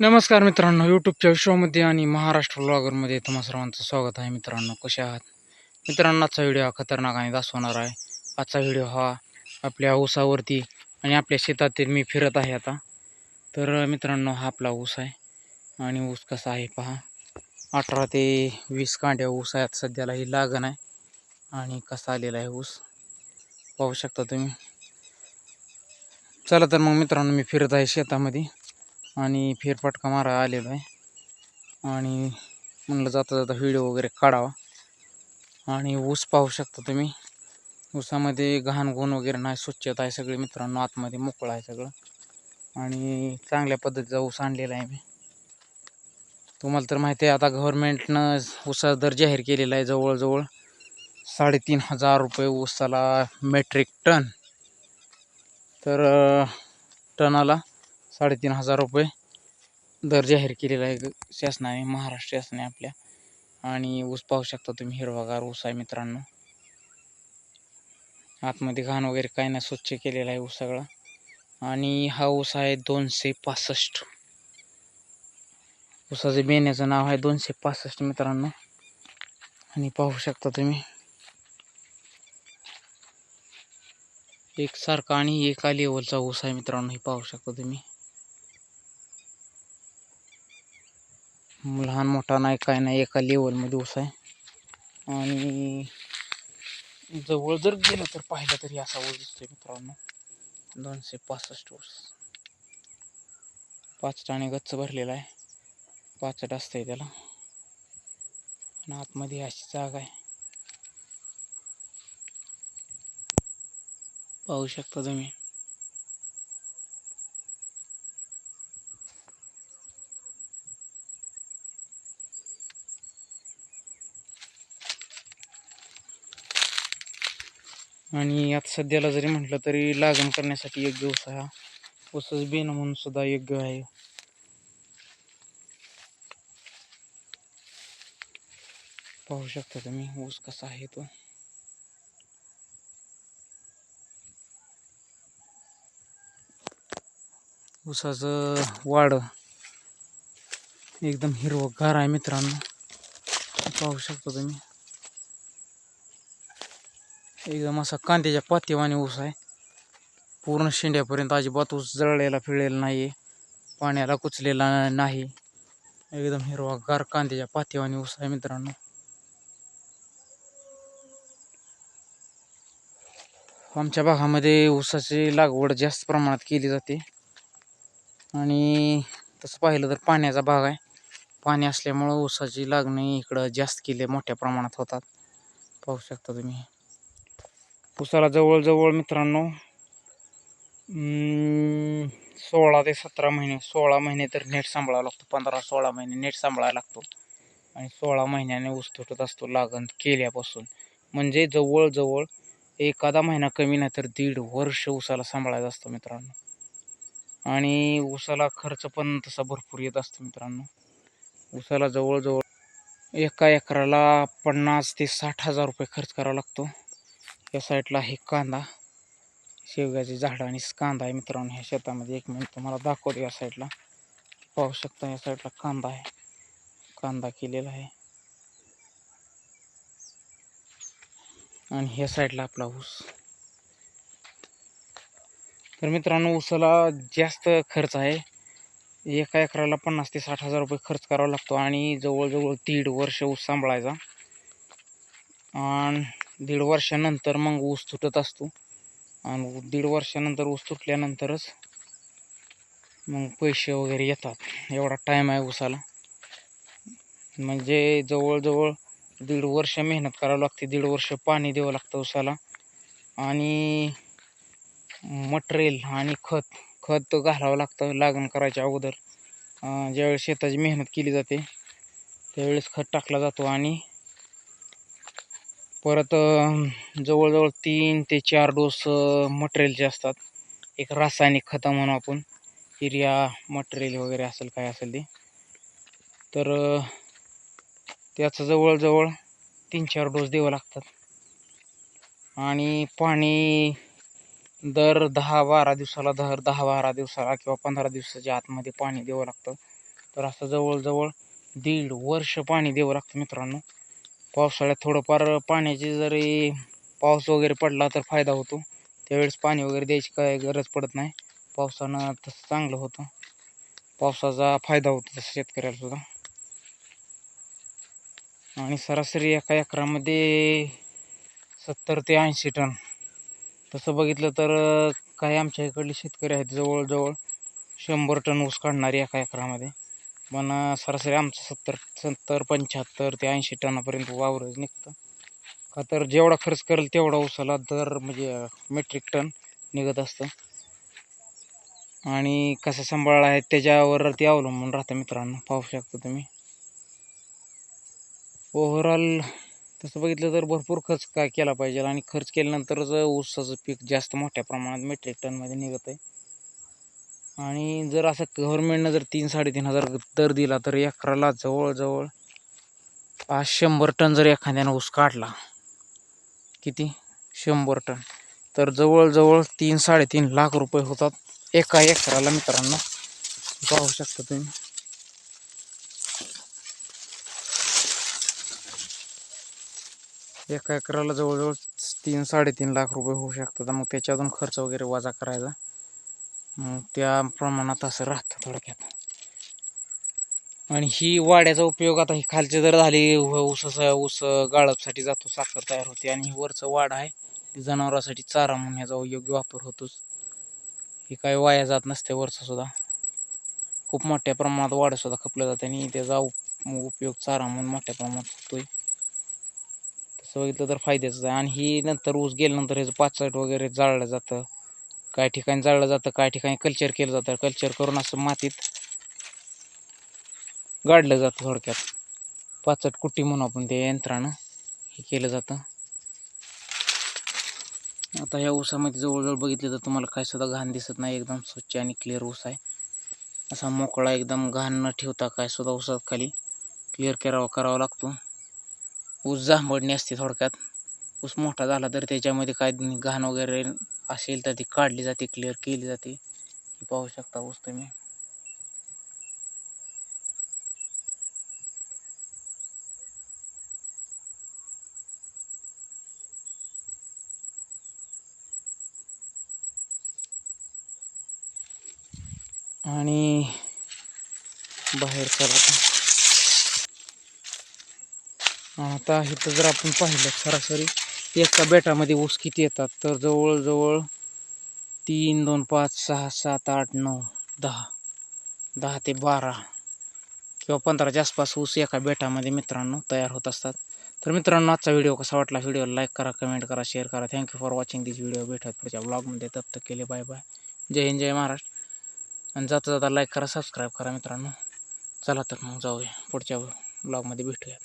नमस्कार मित्रांनो यूट्यूबच्या विश्वामध्ये आणि महाराष्ट्र ब्लॉगरमध्ये तुम्हा सर्वांचं स्वागत आहे मित्रांनो. कसे आहात? मित्रांनो आजचा व्हिडिओ हा खतरनाक आणि दाखवणार आहे. आजचा व्हिडिओ हा आपल्या ऊसावरती आणि आपल्या शेतातील मी फिरत आहे आता. तर मित्रांनो हा आपला ऊस आहे. आणि ऊस कसा आहे पहा. अठरा ते वीस कांड्या ऊस आहेत. सध्याला ही लागण आहे. आणि कसा आलेला आहे ऊस? पाहू शकता तुम्ही. चला तर मग मित्रांनो मी फिरत आहे शेतामध्ये. आणि फेरफटका मारा आलेलो आहे. आणि म्हणलं जाता जाता व्हिडिओ वगैरे काढावा. आणि ऊस पाहू शकता तुम्ही. ऊसामध्ये घाण गुण वगैरे नाही स्वच्छता आहे सगळे मित्रांनो. आतमध्ये मोकळं आहे सगळं. आणि चांगल्या पद्धतीचा ऊस आणलेला आहे मी. तुम्हाला तर माहिती आहे आता गव्हर्नमेंटनं ऊसा दर जाहीर केलेला आहे जवळजवळ साडेतीन हजार रुपये ऊसाला मेट्रिक टन. तर टनाला साडेतीन हजार रुपये दर जाहीर केलेला आहे. शासनाने महाराष्ट्र शासनाने आपल्या. आणि ऊस पाहू शकता तुम्ही हिरवागार ऊस आहे मित्रांनो. आतमध्ये घाण वगैरे काही नाही स्वच्छ केलेला आहे ऊस सगळा. आणि हा ऊस आहे दोनशे पासष्ट. ऊसाचे बेण्याचं नाव आहे दोनशे पासष्ट मित्रांनो. आणि पाहू शकता तुम्ही. एकसारखा आणि एका लेवलचा ऊस आहे मित्रांनो हे पाहू शकता तुम्ही. लहान मोठा नाही काय नाही एका लेवलमध्ये ऊस आहे. आणि जवळ जर गेलं तर पाहिलं तरी असा ऊस दिसतोय मित्रांनो. दोनशे पासष्ट ऊस. पाच टाणे गच्च भरलेला आहे. पाचट असतंय त्याला. आणि आतमध्ये अशी जागा आहे. पाहू शकता तुम्ही. आणि आता सध्याला जरी म्हटलं तरी लागण करण्यासाठी योग्य ऊस हा उसच बेन म्हणून सुद्धा योग्य आहे. पाहू शकता तुम्ही ऊस कसा आहे तो. ऊसाचं वाढ एकदम हिरवगार आहे मित्रांनो. पाहू शकता तुम्ही. एकदम असा कांद्याच्या पातेवाने ऊस आहे. पूर्ण शेंड्यापर्यंत अजिबात ऊस जळलेला फिळलेला नाही आहे पाण्याला कुचलेला नाही. एकदम हिरवागार कांद्याच्या पातेवाने ऊस आहे मित्रांनो. आमच्या भागामध्ये ऊसाची लागवड जास्त प्रमाणात केली जाते. आणि तसं पाहिलं तर पाण्याचा भाग आहे. पाणी असल्यामुळं ऊसाची लागणी इकडं जास्त केली मोठ्या प्रमाणात होतात. पाहू शकता तुम्ही. कापूसाला जवळजवळ मित्रांनो सोळा ते सतरा महिने सोळा महिने तर नेट सांभाळावा लागतो पंधरा सोळा महिने नेट सांभाळायला लागतो. आणि सोळा महिन्याने ऊस तुटत असतो लागण केल्यापासून. म्हणजे जवळजवळ एखादा महिना कमी नाही तर दीड वर्ष ऊसाला सांभाळायचा असतो मित्रांनो. आणि ऊसाला खर्च पण तसा भरपूर येत असतो मित्रांनो. ऊसाला जवळजवळ एका एकराला पन्नास ते साठ हजार रुपये खर्च करावा लागतो. या साईडला आहे कांदा. शेवग्याची झाडं आणि कांदा आहे मित्रांनो ह्या शेतामध्ये. एक मिनिट तुम्हाला दाखवतो या साईडला. पाहू शकता या साईडला कांदा आहे. कांदा केलेला आहे. आणि ह्या साईडला आपला ऊस. तर मित्रांनो ऊसाला जास्त खर्च आहे. एका एकराला पन्नास ते साठ हजार रुपये खर्च करावा लागतो आणि जवळजवळ दीड वर्ष ऊस सांभाळायचा. आणि दीड वर्षानंतर मग ऊस तुटत असतो. आणि दीड वर्षानंतर ऊस तुटल्यानंतरच मग पैसे वगैरे येतात. एवढा टाईम आहे ऊसाला. म्हणजे जवळजवळ दीड वर्ष मेहनत करावं लागते. दीड वर्ष पाणी द्यावं लागतं ऊसाला. आणि मटेरियल आणि खत खत घालावं लागतं लागण करायच्या अगोदर. ज्यावेळेस शेताची मेहनत केली जाते त्यावेळेस खत टाकला जातो आणि परत जवळजवळ तीन ते चार डोस मटेरियलचे असतात एक रासायनिक खतं म्हणू आपण युरिया मटेरियल वगैरे असेल काय असेल ते. तर त्याचं जवळजवळ तीन चार डोस द्यावं लागतात. आणि पाणी दर दहा बारा दिवसाला दर दहा बारा दिवसाला किंवा पंधरा दिवसाच्या आतमध्ये पाणी द्यावं लागतं. तर असं जवळजवळ दीड वर्ष पाणी द्यावं लागतं मित्रांनो. पावसाळ्यात थोडंफार पाण्याची जरी पाऊस वगैरे पडला तर फायदा होतो. त्यावेळेस पाणी वगैरे द्यायची काय गरज पडत नाही. पावसानं तसं चांगलं होतं. पावसाचा फायदा होतो तसं शेतकऱ्याला सुद्धा. आणि सरासरी एका एकरामध्ये सत्तर ते ऐंशी टन. तसं बघितलं तर काही आमच्या इकडले शेतकरी आहेत जवळजवळ शंभर टन ऊस काढणारे एका एकरामध्ये. पण सरासरी आमचं सत्तर सत्तर पंच्याहत्तर ते ऐंशी टनापर्यंत वावरच निघतं. का तर जेवढा खर्च करेल तेवढा उसाला दर म्हणजे मेट्रिक टन निघत असतं. आणि कसं सांभाळला आहे त्याच्यावर ते अवलंबून राहतं मित्रांनो पाहू शकता तुम्ही. ओव्हरऑल तसं बघितलं तर भरपूर खर्च काय केला पाहिजे आणि खर्च केल्यानंतरच ऊसाचं पीक जास्त मोठ्या प्रमाणात मेट्रिक टनमध्ये निघत आहे आणि जर असं गव्हर्मेंटनं जर तीन साडेतीन हजार दर दिला तर एकराला जवळजवळ पाच शंभर टन जर एखाद्यानं ऊस काढला किती? शंभर टन. तर जवळजवळ तीन साडेतीन लाख रुपये होतात एका एकराला मित्रांनो. पाहू शकता तुम्ही. एका एकराला जवळजवळ तीन साडेतीन लाख रुपये होऊ शकतात. मग त्याच्यातून खर्च वगैरे वजा करायचा. मग त्या प्रमाणात असं राहतं थोडक्यात. आणि ही वाड्याचा उपयोग आता ही खालचे जर झाली ऊस ऊस गाळपसाठी जातो साखर तयार होते आणि ही वरचं वाड आहे ती जनावरांसाठी चारा म्हणून ह्याचा योग्य वापर होतोच. ही काय वाया जात नसते वरचं सुद्धा. खूप मोठ्या प्रमाणात वाढसुद्धा खपलं जाते आणि त्याचा उप उपयोग चारा म्हणून मोठ्या प्रमाणात होतोय. तसं बघितलं तर फायद्याचं आहे. आणि ही नंतर ऊस गेल्यानंतर ह्याचं पाचट वगैरे जाळलं जातं. काही ठिकाणी जाळलं जातं काही ठिकाणी कल्चर केलं जातं कल्चर करून असं मातीत गाडलं जातं थोडक्यात. पाचट कुट्टी म्हणून आपण ते यंत्रानं हे केलं जातं. आता ह्या ऊसामध्ये जवळजवळ बघितलं तर तुम्हाला काय सुद्धा घाण दिसत नाही एकदम स्वच्छ आणि क्लिअर ऊस आहे. असा मोकळा एकदम घाण न ठेवता काय सुद्धा ऊसात खाली क्लिअर करावा करावा लागतो. ऊस जांभळणी असते थोडक्यात. ऊस मोठा झाला तर त्याच्यामध्ये काय घाण वगैरे असेल तर ती काढली जाते क्लिअर केली जाते. हे पाहू शकता ऊस तुम्ही. आणि बाहेर चला आता. आता इथं जर आपण पाहिलं सरासरी एका बेटामध्ये ऊस किती येतात? तर जवळजवळ तीन दोन पाच सहा सात आठ नऊ दहा दहा ते बारा किंवा पंधराच्या आसपास ऊस एका बेटामध्ये मित्रांनो तयार होत असतात. तर मित्रांनो आजचा व्हिडिओ कसा वाटला? व्हिडिओला लाईक करा कमेंट करा शेअर करा. Thank you for watching this video भेटत पुढच्या ब्लॉगमध्ये तप्त केले बाय बाय जय हिंद जय महाराष्ट्र. आणि जाता जाता लाईक करा सबस्क्राईब करा मित्रांनो. चला तर मग जाऊया. पुढच्या ब्लॉगमध्ये भेटूया